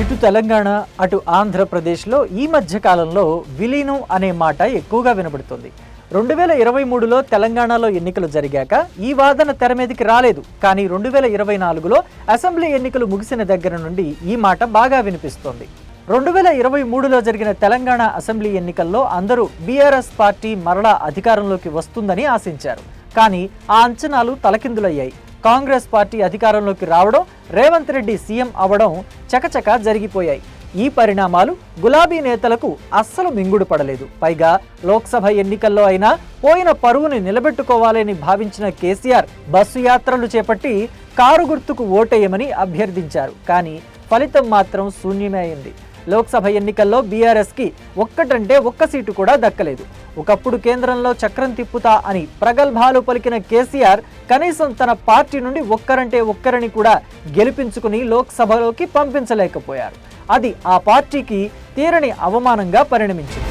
ఇటు తెలంగాణ అటు ఆంధ్రప్రదేశ్లో ఈ మధ్య కాలంలో విలీనం అనే మాట ఎక్కువగా వినబడుతుంది. రెండు వేల ఇరవై మూడులో తెలంగాణలో ఎన్నికలు జరిగాక ఈ వాదన తెర మీదకి రాలేదు. కానీ రెండు వేల ఇరవై నాలుగులో అసెంబ్లీ ఎన్నికలు ముగిసిన దగ్గర నుండి ఈ మాట బాగా వినిపిస్తోంది. రెండు వేల ఇరవై మూడులో జరిగిన తెలంగాణ అసెంబ్లీ ఎన్నికల్లో అందరూ బీఆర్ఎస్ పార్టీ మరలా అధికారంలోకి వస్తుందని ఆశించారు. కానీ ఆ అంచనాలు తలకిందులయ్యాయి. కాంగ్రెస్ పార్టీ అధికారంలోకి రావడం రేవంత్ రెడ్డి సీఎం అవడం చకచక జరిగిపోయాయి. ఈ పరిణామాలు గులాబీ నేతలకు అస్సలు మింగుడు పడలేదు. పైగా లోక్సభ ఎన్నికల్లో అయినా పోయిన పరువుని నిలబెట్టుకోవాలని భావించిన కేసీఆర్ బస్సు యాత్రలు చేపట్టి కారు గుర్తుకు ఓటేయమని అభ్యర్థించారు. కానీ ఫలితం మాత్రం శూన్యమే అయింది. లోక్సభ ఎన్నికల్లో బీఆర్ఎస్కి ఒక్కటంటే ఒక్క సీటు కూడా దక్కలేదు. ఒకప్పుడు కేంద్రంలో చక్రం తిప్పుతా అని ప్రగల్భాలు పలికిన కేసీఆర్ కనీసం తన పార్టీ నుండి ఒక్కరంటే ఒక్కరిని కూడా గెలిపించుకుని లోక్సభలోకి పంపించలేకపోయారు. అది ఆ పార్టీకి తీరని అవమానంగా పరిణమించింది.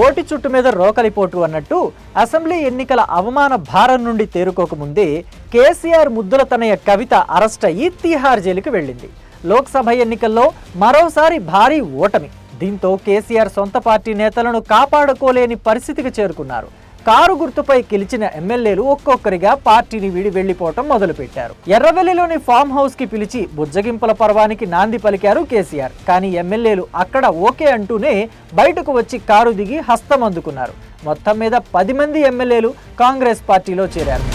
ఓటి చుట్టు మీద రోకలిపోటు అన్నట్టు అసెంబ్లీ ఎన్నికల అవమాన భారం నుండి తేరుకోకముందే కేసీఆర్ ముద్దుల తనయ కవిత అరెస్ట్ అయ్యి తీహార్ జైలుకి వెళ్ళింది. లోక్సభ ఎన్నికల్లో మరోసారి భారీ ఓటమి. దీంతో కేసీఆర్ సొంత పార్టీ నేతలను కాపాడుకోలేని పరిస్థితికి చేరుకున్నారు. కారు గుర్తుపై గెలిచిన ఎమ్మెల్యేలు ఒక్కొక్కరిగా పార్టీని వీడి వెళ్ళిపోవటం మొదలుపెట్టారు. ఎర్రవెల్లిలోని ఫామ్ హౌస్కి పిలిచి బుజ్జగింపుల పర్వానికి నాంది పలికారు కేసీఆర్. కానీ ఎమ్మెల్యేలు అక్కడ ఓకే అంటూనే బయటకు వచ్చి కారు దిగి హస్తం అందుకున్నారు మొత్తం మీద పది మంది ఎమ్మెల్యేలు కాంగ్రెస్ పార్టీలో చేరారు.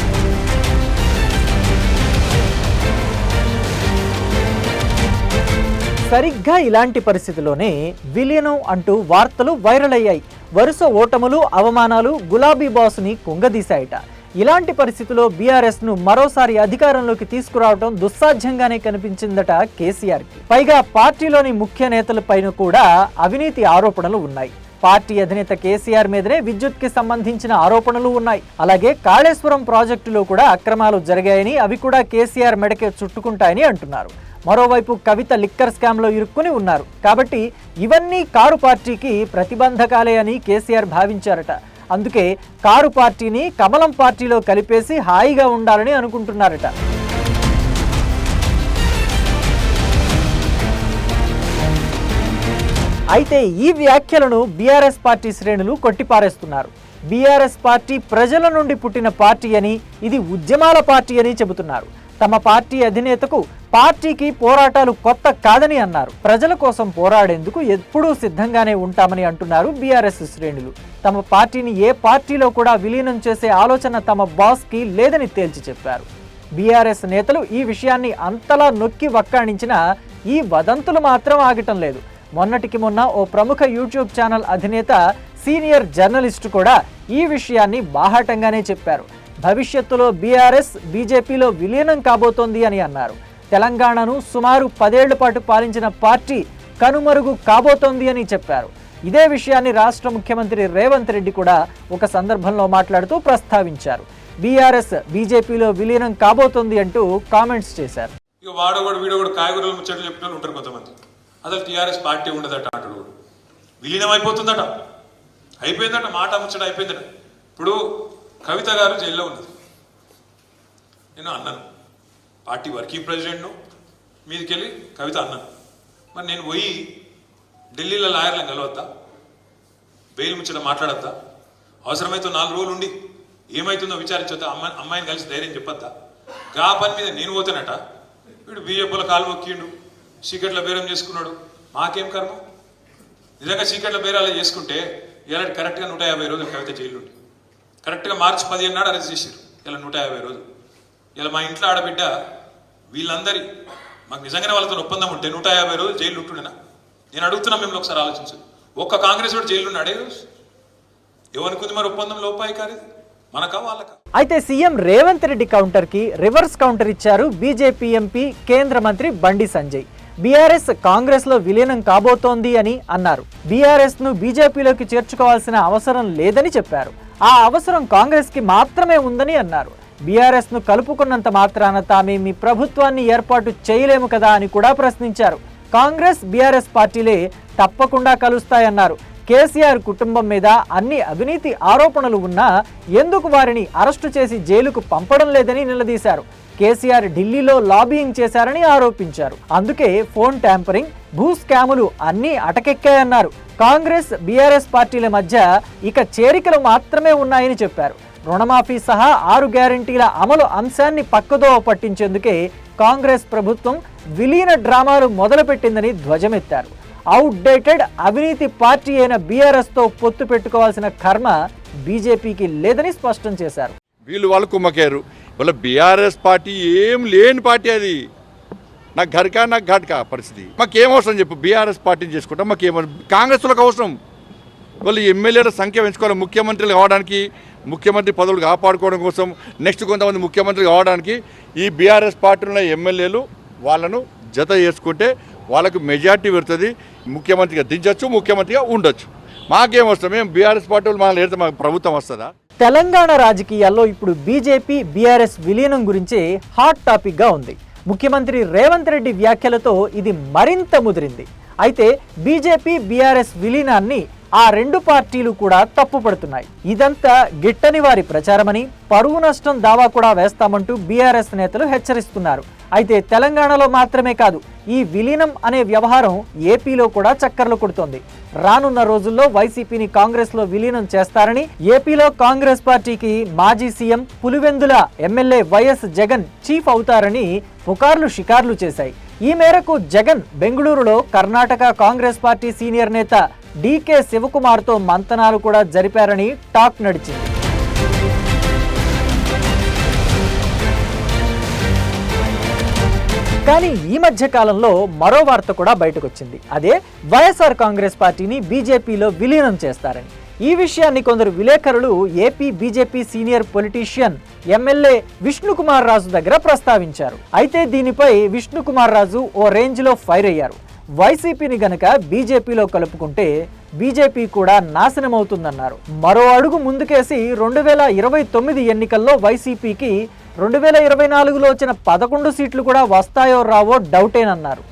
సరిగ్గా ఇలాంటి పరిస్థితిలోనే విలీనం అంటూ వార్తలు వైరల్ అయ్యాయి. వరుస ఓటములు అవమానాలు గులాబీ బాస్ని కుంగదీశాయట. ఇలాంటి పరిస్థితిలో బీఆర్ఎస్ను మరోసారి అధికారంలోకి తీసుకురావడం దుస్సాధ్యంగానే కనిపించిందట కేసీఆర్కి. పైగా పార్టీలోని ముఖ్య నేతలపైన కూడా అవినీతి ఆరోపణలు ఉన్నాయి. పార్టీ అధినేత కేసీఆర్ మీదనే విద్యుత్కి సంబంధించిన ఆరోపణలు ఉన్నాయి. అలాగే కాళేశ్వరం ప్రాజెక్టులో కూడా అక్రమాలు జరిగాయని అవి కూడా కేసీఆర్ మెడకే చుట్టుకుంటాయని అంటున్నారు. మరోవైపు కవిత లిక్కర్ స్కామ్లో ఇరుక్కుని ఉన్నారు. కాబట్టి ఇవన్నీ కారు పార్టీకి ప్రతిబంధకాలే అని కేసీఆర్ భావించారట. అందుకే కారు పార్టీని కమలం పార్టీలో కలిపేసి హాయిగా ఉండాలని అనుకుంటున్నారట. అయితే ఈ వ్యాఖ్యలను బీఆర్ఎస్ పార్టీ శ్రేణులు కొట్టిపారేస్తున్నారు. బీఆర్ఎస్ పార్టీ ప్రజల నుండి పుట్టిన పార్టీ అని ఇది ఉద్యమాల పార్టీ అని చెబుతున్నారు. తమ పార్టీ అధినేతకు పార్టీకి పోరాటాలు కొత్త కాదని అన్నారు. ప్రజల కోసం పోరాడేందుకు ఎప్పుడూ సిద్ధంగానే ఉంటామని అంటున్నారు బీఆర్ఎస్ శ్రేణులు. తమ పార్టీని ఏ పార్టీలో కూడా విలీనం చేసే ఆలోచన తమ బాస్కి లేదని తేల్చి చెప్పారు. బీఆర్ఎస్ నేతలు ఈ విషయాన్ని అంతలా నొక్కి వక్కాణించినా ఈ వదంతులు మాత్రం ఆగటం లేదు. మొన్నటికి మొన్న ఓ ప్రముఖ యూట్యూబ్ ఛానల్ అధినేత సీనియర్ జర్నలిస్టు కూడా ఈ విషయాన్ని బాహాటంగానే చెప్పారు. భవిష్యత్తులో బీఆర్ఎస్ బీజేపీలో విలీనం కాబోతోంది అని అన్నారు. తెలంగాణను సుమారు పదేళ్ళ పాటు పాలించిన పార్టీ కనుమరుగు కాబోతోంది అని చెప్పారు. ఇదే విషయాన్ని రాష్ట్ర ముఖ్యమంత్రి రేవంత్ రెడ్డి కూడా ఒక సందర్భంలో మాట్లాడుతూ ప్రస్తావించారు. బీఆర్ఎస్ బీజేపీలో విలీనం కాబోతోంది అంటూ కామెంట్స్ చేశారు. ఇక వాడు కూడా కాయగూరలు ముచ్చట్లు చెప్పిన ఉంటారు కొంతమంది. అసలు టీఆర్ఎస్ పార్టీ ఉండదట అంటాడు విలీనం అయిపోతుందట. అయిపోయిందట మాట ముచ్చట అయిపోయిందట. ఇప్పుడు కవిత గారు జైల్లో ఉన్నది. నేను అన్నాను. పార్టీ వర్కింగ్ ప్రెసిడెంట్ను మీదకెళ్ళి కవిత అన్నాను మరి నేను పోయి ఢిల్లీలో లాయర్లను కలవద్దా బెయిల్ ముచ్చట మాట్లాడద్దా అవసరమైతే నాలుగు రోజులు ఉండి ఏమైతుందో విచారించొద్దా అమ్మాయి అమ్మాయిని కలిసి ధైర్యం చెప్పొద్దా గా పని మీద నేను పోతానట వీడు బీజేపీలో కాలు మొక్కిండు సీకెట్ల బేరం చేసుకున్నాడు. మాకేం కర్మ? నిజంగా సీకెట్ల బేరాలు చేసుకుంటే ఇలా కరెక్ట్గా నూట యాభై రోజులు కవిత జైలుండి. కరెక్ట్గా మార్చి పదిహేను నాడు అరెస్ట్ చేశారు ఇలా నూట యాభై రోజులు. ఇలా మా ఇంట్లో ఆడబిడ్డ వీళ్ళందరి మాకు నిజంగానే వాళ్ళతో ఒప్పందం ఉంటే నూట యాభై రోజులు జైలు ఉంటుండేనా? నేను అడుగుతున్నా మిమ్మల్ని ఒకసారి ఆలోచించు ఒక్క కాంగ్రెస్ వాడు జైలు ఉన్నాడే రోజు ఎవరికి మరి ఒప్పందం లోపాయి కాదు మనకా వాళ్ళకా? అయితే సీఎం రేవంత్ రెడ్డి కౌంటర్కి రివర్స్ కౌంటర్ ఇచ్చారు బీజేపీ ఎంపీ కేంద్ర మంత్రి బండి సంజయ్. బీఆర్ఎస్ కాంగ్రెస్లో విలీనం కాబోతోంది అని అన్నారు. బీఆర్ఎస్ను బీజేపీలోకి చేర్చుకోవాల్సిన అవసరం లేదని చెప్పారు. ఆ అవసరం కాంగ్రెస్కి మాత్రమే ఉందని అన్నారు. బీఆర్ఎస్ను కలుపుకున్నంత మాత్రాన తామే మీ ప్రభుత్వాన్ని ఏర్పాటు చేయలేము కదా అని కూడా ప్రశ్నించారు. కాంగ్రెస్ బీఆర్ఎస్ పార్టీలే తప్పకుండా కలుస్తాయన్నారు. కేసీఆర్ కుటుంబం మీద అన్ని అవినీతి ఆరోపణలు ఉన్నా ఎందుకు వారిని అరెస్టు చేసి జైలుకు పంపడం లేదని నిలదీశారు. కేసీఆర్ ఢిల్లీలో లాబీయింగ్ చేశారని ఆరోపించారు. అందుకే ఫోన్ ట్యాంపరింగ్ భూ స్కాములు అన్నీ అటకెక్కాయన్నారు. కాంగ్రెస్ బీఆర్ఎస్ పార్టీల మధ్య ఇక చేరికలు మాత్రమే ఉన్నాయని చెప్పారు. రుణమాఫీ సహా ఆరు గ్యారంటీల అమలు అంశాన్ని పక్కదో పట్టించేందుకే కాంగ్రెస్ ప్రభుత్వం విలీన డ్రామాలు మొదలుపెట్టిందని ధ్వజమెత్తారు. అవుట్డేటెడ్ అవినీతి పార్టీ అయిన బీఆర్ఎస్తో పొత్తు పెట్టుకోవాల్సిన కర్మ బీజేపీకి లేదని స్పష్టం చేశారు. వీళ్ళు వాళ్ళు కుమ్మకారు. వాళ్ళ బీఆర్ఎస్ పార్టీ ఏం లేని పార్టీ అది. నాకు ఘర్కా నాకు ఘాట్కా పరిస్థితి. మాకేం అవసరం చెప్పు బీఆర్ఎస్ పార్టీని చేసుకుంటాం మాకేం కాంగ్రెస్ వాళ్ళకి అవసరం. వాళ్ళు ఎమ్మెల్యేల సంఖ్య పెంచుకోవాలి ముఖ్యమంత్రులు కావడానికి ముఖ్యమంత్రి పదవులు కాపాడుకోవడం కోసం నెక్స్ట్ కొంతమంది ముఖ్యమంత్రి కావడానికి ఈ బీఆర్ఎస్ పార్టీలో ఉన్న ఎమ్మెల్యేలు వాళ్ళను జత చేసుకుంటే వాళ్ళకు మెజార్టీ పెడుతుంది ముఖ్యమంత్రిగా దించవచ్చు ముఖ్యమంత్రిగా ఉండొచ్చు. మాకేం వస్తాం మేము బీఆర్ఎస్ పార్టీ వాళ్ళు మనం మాకు ప్రభుత్వం వస్తుందా? తెలంగాణ రాజకీయాల్లో ఇప్పుడు బీజేపీ బీఆర్ఎస్ విలీనం గురించి హాట్ టాపిక్గా ఉంది. ముఖ్యమంత్రి రేవంత్ రెడ్డి వ్యాఖ్యలతో ఇది మరింత ముదిరింది. అయితే బీజేపీ బీఆర్ఎస్ విలీనాన్ని ఆ రెండు పార్టీలు కూడా తప్పుపడుతున్నాయి ఇదంతా గిట్టని వారి ప్రచారమని పరువు నష్టం దావా కూడా వేస్తామంటూ బీఆర్ఎస్ నేతలు హెచ్చరిస్తున్నారు. అయితే తెలంగాణలో మాత్రమే కాదు ఈ విలీనం అనే వ్యవహారం ఏపీలో కూడా చక్కర్లు కొడుతోంది. రానున్న రోజుల్లో వైసీపీని కాంగ్రెస్లో విలీనం చేస్తారని ఏపీలో కాంగ్రెస్ పార్టీకి మాజీ CM Pulivendula MLA YS Jagan chief అవుతారని పుకార్లు షికార్లు చేశాయి. ఈ మేరకు జగన్ బెంగళూరులో కర్ణాటక కాంగ్రెస్ పార్టీ సీనియర్ నేత డీకే శివకుమార్తో మంతనాలు కూడా జరిపారని టాక్ నడిచింది. కానీ ఈ మధ్య కాలంలో మరో వార్త కూడా బయటకు వచ్చింది అదే వైఎస్ఆర్ కాంగ్రెస్ పార్టీని బీజేపీలో విలీనం చేస్తారని. ఈ విషయాన్ని కొందరు విలేకరులు AP BJP senior politician MLA Vishnukumar Raju దగ్గర ప్రస్తావించారు. అయితే దీనిపై విష్ణుకుమార్ రాజు ఓ రేంజ్లో ఫైర్ అయ్యారు. వైసీపీని గనక బీజేపీలో కలుపుకుంటే బీజేపీ కూడా నాశనమవుతుందన్నారు. మరో అడుగు ముందుకేసి రెండు వేల ఇరవై తొమ్మిది ఎన్నికల్లో వైసీపీకి రెండు వేల ఇరవై నాలుగులో వచ్చిన పదకొండు సీట్లు కూడా వస్తాయో రావో డౌటేనన్నారు.